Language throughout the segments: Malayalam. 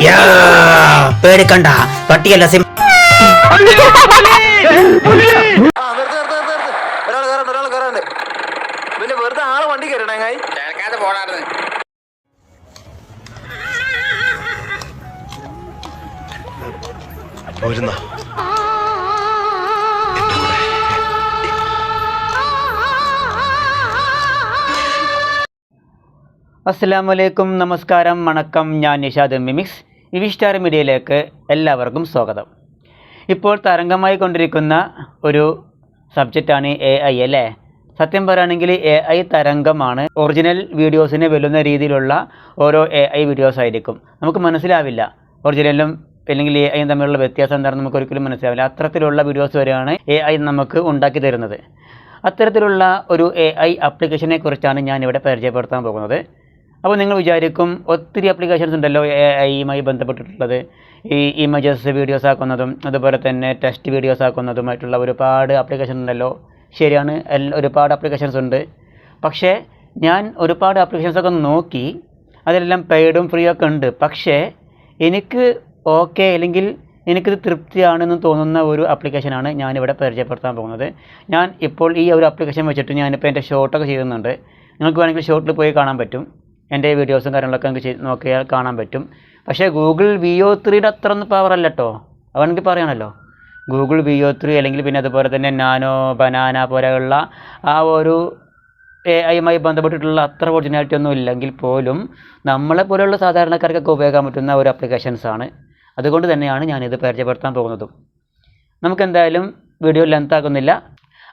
യാ പേടിക്കണ്ട. പട്ടിയല്ല സിം പിന്നെ വെറുതെ ആളെ വണ്ടി കയറണേ കായി കേൾക്കാതെ പോണായിരുന്നു പോരുന്ന അസ്സാം വലൈക്കും നമസ്കാരം വണക്കം. ഞാൻ നിഷാദ് മിമിക്സ് വിവിസ്റ്റാർ മീഡിയയിലേക്ക് എല്ലാവർക്കും സ്വാഗതം. ഇപ്പോൾ തരംഗമായി കൊണ്ടിരിക്കുന്ന ഒരു സബ്ജക്റ്റാണ് എ ഐ അല്ലേ? സത്യം പറയുകയാണെങ്കിൽ എ ഐ തരംഗമാണ്. ഒറിജിനൽ വീഡിയോസിനെ വെല്ലുന്ന രീതിയിലുള്ള ഓരോ എ ഐ വീഡിയോസ് ആയിരിക്കും. നമുക്ക് മനസ്സിലാവില്ല. ഒറിജിനലും അല്ലെങ്കിൽ എ ഐയും തമ്മിലുള്ള വ്യത്യാസം എന്താണെന്ന് നമുക്ക് ഒരിക്കലും മനസ്സിലാവില്ല. അത്തരത്തിലുള്ള വീഡിയോസ് വരെയാണ് എ ഐ നമുക്ക് ഉണ്ടാക്കി തരുന്നത്. അത്തരത്തിലുള്ള ഒരു എ ഐ ആപ്ലിക്കേഷനെ കുറിച്ചാണ് ഞാനിവിടെ പരിചയപ്പെടുത്താൻ പോകുന്നത്. അപ്പോൾ നിങ്ങൾ വിചാരിക്കും ഒത്തിരി ആപ്ലിക്കേഷൻസ് ഉണ്ടല്ലോ എ ഐയുമായി ബന്ധപ്പെട്ടിട്ടുള്ളത്. ഈ ഇമേജസ് വീഡിയോസ് ആക്കുന്നതും അതുപോലെ തന്നെ ടെസ്റ്റ് വീഡിയോസ് ആക്കുന്നതുമായിട്ടുള്ള ഒരുപാട് ആപ്ലിക്കേഷൻ ഉണ്ടല്ലോ. ശരിയാണ് ഒരുപാട് ആപ്ലിക്കേഷൻസ് ഉണ്ട്. പക്ഷേ ഞാൻ ഒരുപാട് ആപ്ലിക്കേഷൻസ് ഒക്കെ നോക്കി അതിലെല്ലാം പെയ്ഡും ഫ്രീ ഒക്കെ ഉണ്ട്. പക്ഷേ എനിക്ക് ഓക്കെ അല്ലെങ്കിൽ എനിക്കിത് തൃപ്തിയാണെന്ന് തോന്നുന്ന ഒരു ആപ്ലിക്കേഷനാണ് ഞാനിവിടെ പരിചയപ്പെടുത്താൻ പോകുന്നത്. ഞാൻ ഇപ്പോൾ ഈ ഒരു ആപ്ലിക്കേഷൻ വെച്ചിട്ട് ഞാനിപ്പോൾ എന്റെ ഷോട്ടൊക്കെ ചെയ്യുന്നുണ്ട്. നിങ്ങൾക്ക് വേണമെങ്കിൽ ഷോട്ടിൽ പോയി കാണാൻ പറ്റും. എന്റെ വീഡിയോസും കാര്യങ്ങളൊക്കെ നിങ്ങൾക്ക് നോക്കിയാൽ കാണാൻ പറ്റും. പക്ഷേ ഗൂഗിൾ വി ഒ ത്രീയുടെ അത്ര ഒന്നും പവർ അല്ല കേട്ടോ അവനെനിക്ക് പറയണമല്ലോ ഗൂഗിൾ വി ഒ ത്രീ അല്ലെങ്കിൽ പിന്നെ അതുപോലെ തന്നെ നാനോ ബനാന പോലെയുള്ള ആ ഒരു എ ഐയുമായി ബന്ധപ്പെട്ടിട്ടുള്ള അത്ര ഒറിജിനാലിറ്റി ഒന്നും ഇല്ലെങ്കിൽ പോലും നമ്മളെ പോലെയുള്ള സാധാരണക്കാർക്കൊക്കെ ഉപയോഗിക്കാൻ പറ്റുന്ന ഒരു ആപ്ലിക്കേഷൻസ് ആണ്. അതുകൊണ്ട് തന്നെയാണ് ഞാനിത് പരിചയപ്പെടുത്താൻ പോകുന്നതും. നമുക്കെന്തായാലും വീഡിയോ ലെങ്ത് ആക്കുന്നില്ല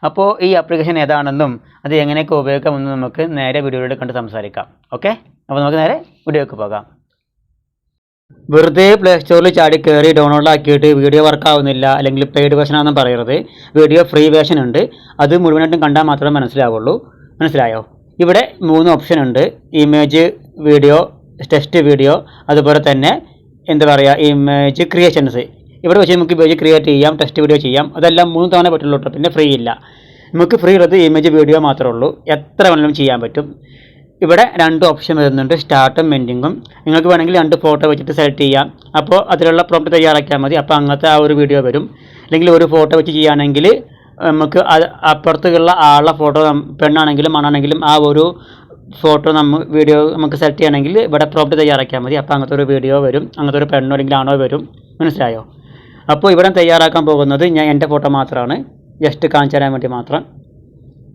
അപ്പോൾ ഈ ആപ്ലിക്കേഷൻ ഏതാണെന്നും അത് എങ്ങനെയൊക്കെ ഉപയോഗിക്കാമെന്നും നമുക്ക് നേരെ വീഡിയോയിലൂടെ കണ്ട് സംസാരിക്കാം. ഓക്കെ അപ്പോൾ നമുക്ക് നേരെ വീഡിയോക്ക് പോകാം. വെറുതെ പ്ലേ സ്റ്റോറിൽ ചാടി കയറി ഡൗൺലോഡ് ആക്കിയിട്ട് വീഡിയോ വർക്ക് ആവുന്നില്ല അല്ലെങ്കിൽ പെയ്ഡ് വേഷൻ ആണെന്ന് പറയരുത്. വീഡിയോ ഫ്രീ വേർഷൻ ഉണ്ട്. അത് മുഴുവനായിട്ടും കണ്ടാൽ മാത്രമേ മനസ്സിലാവുള്ളൂ. മനസ്സിലായോ? ഇവിടെ മൂന്ന് ഓപ്ഷൻ ഉണ്ട്. ഇമേജ് വീഡിയോ ടെസ്റ്റ് വീഡിയോ അതുപോലെ തന്നെ എന്താ പറയുക ഇമേജ് ക്രിയേഷൻസ് ഇവിടെ വെച്ച് നമുക്ക് പേജ് ക്രിയേറ്റ് ചെയ്യാം ടെസ്റ്റ് വീഡിയോ ചെയ്യാം. അതെല്ലാം മൂന്ന് തവണ പറ്റുള്ളൂ പിന്നെ ഫ്രീ ഇല്ല. നമുക്ക് ഫ്രീ ഉള്ളത് ഇമേജ് വീഡിയോ മാത്രമേ ഉള്ളൂ. എത്ര വേണമെങ്കിലും ചെയ്യാൻ പറ്റും. ഇവിടെ രണ്ട് ഓപ്ഷൻ വരുന്നുണ്ട്. സ്റ്റാർട്ടും എൻഡിങ്ങും നിങ്ങൾക്ക് വേണമെങ്കിൽ രണ്ട് ഫോട്ടോ വെച്ചിട്ട് സെലക്ട് ചെയ്യാം. അപ്പോൾ അതിലുള്ള പ്രോംപ്റ്റ് തയ്യാറാക്കിയാൽ മതി. അപ്പോൾ അങ്ങനത്തെ ആ ഒരു വീഡിയോ വരും. അല്ലെങ്കിൽ ഒരു ഫോട്ടോ വെച്ച് ചെയ്യുകയാണെങ്കിൽ നമുക്ക് അപ്പുറത്തുള്ള ആളുടെ ഫോട്ടോ പെണ്ണാണെങ്കിലും ആണാണെങ്കിലും ആ ഒരു ഫോട്ടോ നമ്മൾ വീഡിയോ നമുക്ക് സെലക്ട് ചെയ്യണമെങ്കിൽ ഇവിടെ പ്രോംപ്റ്റ് തയ്യാറാക്കിയാൽ മതി. അപ്പോൾ അങ്ങനത്തെ ഒരു വീഡിയോ വരും. അങ്ങനത്തെ ഒരു പെണ്ണോ അല്ലെങ്കിൽ ആണോ വരും. മനസ്സിലായോ? അപ്പോൾ ഇവിടെ തയ്യാറാക്കാൻ പോകുന്നത് ഞാൻ എന്റെ ഫോട്ടോ മാത്രമാണ് ജസ്റ്റ് കാണിച്ചു തരാൻ വേണ്ടി മാത്രം.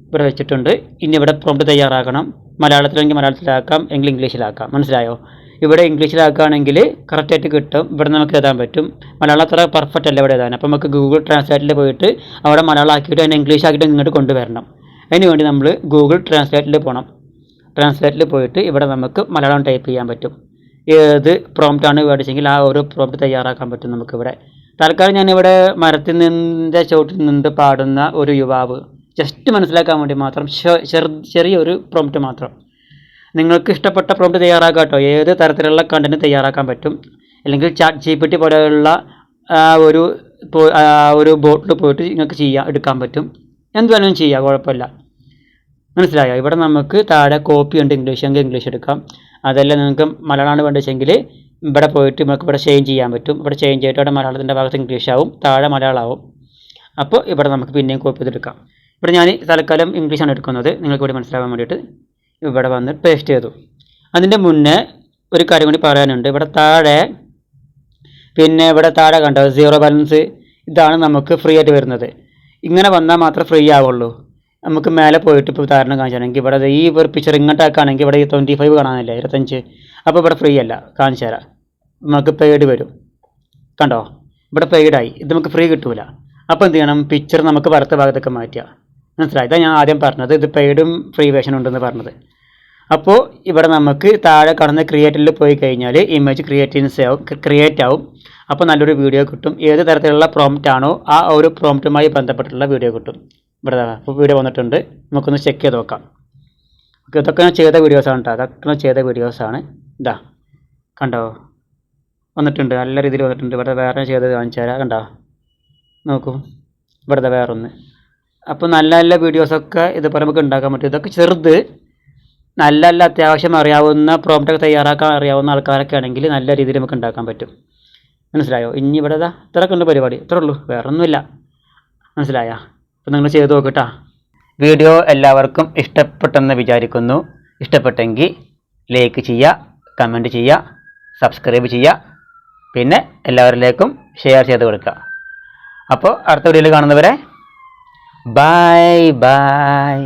ഇവിടെ വെച്ചിട്ടുണ്ട്. ഇനി ഇവിടെ പ്രോംപ്റ്റ് തയ്യാറാക്കണം. മലയാളത്തിലെങ്കിൽ മലയാളത്തിലാക്കാം എങ്കിൽ ഇംഗ്ലീഷിലാക്കാം. മനസ്സിലായോ? ഇവിടെ ഇംഗ്ലീഷിലാക്കുകയാണെങ്കിൽ കറക്റ്റായിട്ട് കിട്ടും. ഇവിടെ നമുക്ക് എഴുതാൻ പറ്റും. മലയാളം അത്ര പെർഫെക്റ്റ് അല്ല ഇവിടെ എഴുതാൻ. അപ്പോൾ നമുക്ക് ഗൂഗിൾ ട്രാൻസ്ലേറ്റിൽ പോയിട്ട് അവിടെ മലയാളം ആക്കിയിട്ട് അതിനെ ഇംഗ്ലീഷ് ആക്കിയിട്ട് ഇങ്ങോട്ട് കൊണ്ടുവരണം. അതിന് വേണ്ടി നമ്മൾ ഗൂഗിൾ ട്രാൻസ്ലേറ്റിൽ പോകണം ട്രാൻസ്ലേറ്റിൽ പോയിട്ട് ഇവിടെ നമുക്ക് മലയാളം ടൈപ്പ് ചെയ്യാൻ പറ്റും. ഏത് പ്രോംപ്റ്റ് ആണ് മേടിച്ചെങ്കിൽ ആ ഒരു പ്രോംപ്റ്റ് തയ്യാറാക്കാൻ പറ്റും നമുക്കിവിടെ. തൽക്കാലം ഞാനിവിടെ മരത്തിൽ നിന്നിന്റെ ചോട്ടിൽ നിന്ന് പാടുന്ന ഒരു യുവാവ്. ജസ്റ്റ് മനസ്സിലാക്കാൻ വേണ്ടി മാത്രം ചെറിയൊരു പ്രോംപ്റ്റ് മാത്രം. നിങ്ങൾക്ക് ഇഷ്ടപ്പെട്ട പ്രോംപ്റ്റ് തയ്യാറാക്കാം കേട്ടോ ഏത് തരത്തിലുള്ള കണ്ടന്റ് തയ്യാറാക്കാൻ പറ്റും? അല്ലെങ്കിൽ ചാറ്റ് ജി പി പോലെയുള്ള ഒരു ഒരു ബോട്ടിൽ പോയിട്ട് നിങ്ങൾക്ക് ചെയ്യാം എടുക്കാൻ പറ്റും. എന്ത് വേണമെങ്കിലും ചെയ്യാം കുഴപ്പമില്ല. മനസ്സിലായോ? ഇവിടെ നമുക്ക് താഴെ കോപ്പി ഉണ്ട് ഇംഗ്ലീഷ് എങ്കിൽ ഇംഗ്ലീഷ് എടുക്കാം. അതല്ല നിങ്ങൾക്ക് മലയാളമാണ് വേണ്ടതെങ്കിൽ ഇവിടെ പോയിട്ട് നമുക്ക് ഇവിടെ ചേഞ്ച് ചെയ്യാൻ പറ്റും. ഇവിടെ ചേഞ്ച് ചെയ്തിട്ട് അവിടെ മലയാളത്തിന്റെ ഭാഗത്ത് ഇംഗ്ലീഷ് ആവും താഴെ മലയാളം ആവും അപ്പോൾ ഇവിടെ നമുക്ക് പിന്നെയും കോപ്പി ചെയ്തെടുക്കാം. ഇവിടെ ഞാൻ തൽക്കാലം ഇംഗ്ലീഷാണ് എടുക്കുന്നത്. നിങ്ങൾക്ക് കൂടി മനസ്സിലാവാൻ വേണ്ടിയിട്ട് ഇവിടെ വന്ന് പേസ്റ്റ് ചെയ്തു. അതിന്റെ മുന്നേ ഒരു കാര്യം കൂടി പറയാനുണ്ട്. ഇവിടെ താഴെ പിന്നെ ഇവിടെ താഴെ കണ്ടോ? സീറോ ബാലൻസ് ഇതാണ് നമുക്ക് ഫ്രീ ആയിട്ട് വരുന്നത്. ഇങ്ങനെ വന്നാൽ മാത്രമേ ഫ്രീ ആവുള്ളൂ. നമുക്ക് മേലെ പോയിട്ട് ഇപ്പോൾ ഉദാഹരണം കാണിച്ചാണെങ്കിൽ ഇവിടെ ഈ ഒരു പിക്ചർ ഇങ്ങോട്ടാക്കുകയാണെങ്കിൽ ഇവിടെ ഈ ട്വന്റി ഫൈവ് കാണാനില്ല? ഇരുപത്തഞ്ച്. അപ്പോൾ ഇവിടെ ഫ്രീ അല്ല. കാണിച്ചു തരാം നമുക്ക് പെയ്ഡ് വരും. കണ്ടോ? ഇവിടെ പെയ്ഡായി ഇത് നമുക്ക് ഫ്രീ കിട്ടൂല. അപ്പോൾ എന്ത് ചെയ്യണം? പിക്ചർ നമുക്ക് വറുത്ത ഭാഗത്തൊക്കെ മാറ്റുക. മനസ്സിലായി? ഇതാ ഞാൻ ആദ്യം പറഞ്ഞത്. ഇത് പെയ്ഡും ഫ്രീ വേഷൻ ഉണ്ടെന്ന് പറഞ്ഞത്. അപ്പോൾ ഇവിടെ നമുക്ക് താഴെ കാണുന്ന ക്രിയേറ്റിൽ പോയി കഴിഞ്ഞാൽ ഇമേജ് ക്രിയേറ്റിൻസ് ആവും ക്രിയേറ്റ് ആവും. അപ്പോൾ നല്ലൊരു വീഡിയോ കിട്ടും. ഏത് തരത്തിലുള്ള പ്രോംപ്റ്റ് ആണോ ആ ഒരു പ്രോംപ്റ്റുമായി ബന്ധപ്പെട്ടുള്ള വീഡിയോ കിട്ടും. ഇവിടെ അപ്പോൾ വീഡിയോ വന്നിട്ടുണ്ട്. നമുക്കൊന്ന് ചെക്ക് ചെയ്ത് നോക്കാം. ഇതൊക്കെ ഞാൻ ചെയ്ത വീഡിയോസാണ് കേട്ടോ അതൊക്കെ ചെയ്ത വീഡിയോസാണ് ഇതാ. കണ്ടോ? വന്നിട്ടുണ്ട് നല്ല രീതിയിൽ വന്നിട്ടുണ്ട്. ഇവിടെ വേറെ ചെയ്തത് കാണിച്ചു തരാം കണ്ടോ? നോക്കൂ ഇവിടുത്തെ വേറൊന്ന്. അപ്പോൾ നല്ല നല്ല വീഡിയോസൊക്കെ ഇതുപോലെ നമുക്ക് ഉണ്ടാക്കാൻ പറ്റും. ഇതൊക്കെ ചെറുത് നല്ല നല്ല അത്യാവശ്യം അറിയാവുന്ന പ്രോംപ്റ്റൊക്കെ തയ്യാറാക്കാൻ അറിയാവുന്ന ആൾക്കാരൊക്കെ ആണെങ്കിൽ നല്ല രീതിയിൽ നമുക്ക് ഉണ്ടാക്കാൻ പറ്റും. മനസ്സിലായോ? ഇനി ഇവിടെ ഇതാ ഇത്രയൊക്കെ ഉണ്ട് പരിപാടി. ഇത്രേ ഉള്ളൂ. വേറെ ഒന്നുമില്ല മനസ്സിലായോ? അപ്പോൾ നിങ്ങൾ ചെയ്ത് നോക്കട്ടാ. വീഡിയോ എല്ലാവർക്കും ഇഷ്ടപ്പെട്ടെന്ന് വിചാരിക്കുന്നു. ഇഷ്ടപ്പെട്ടെങ്കിൽ ലൈക്ക് ചെയ്യുക കമന്റ് ചെയ്യുക സബ്സ്ക്രൈബ് ചെയ്യുക. പിന്നെ എല്ലാവരിലേക്കും ഷെയർ ചെയ്ത് കൊടുക്കുക. അപ്പോൾ അടുത്ത വീഡിയോയിൽ കാണുന്നവരെ ബൈ ബൈ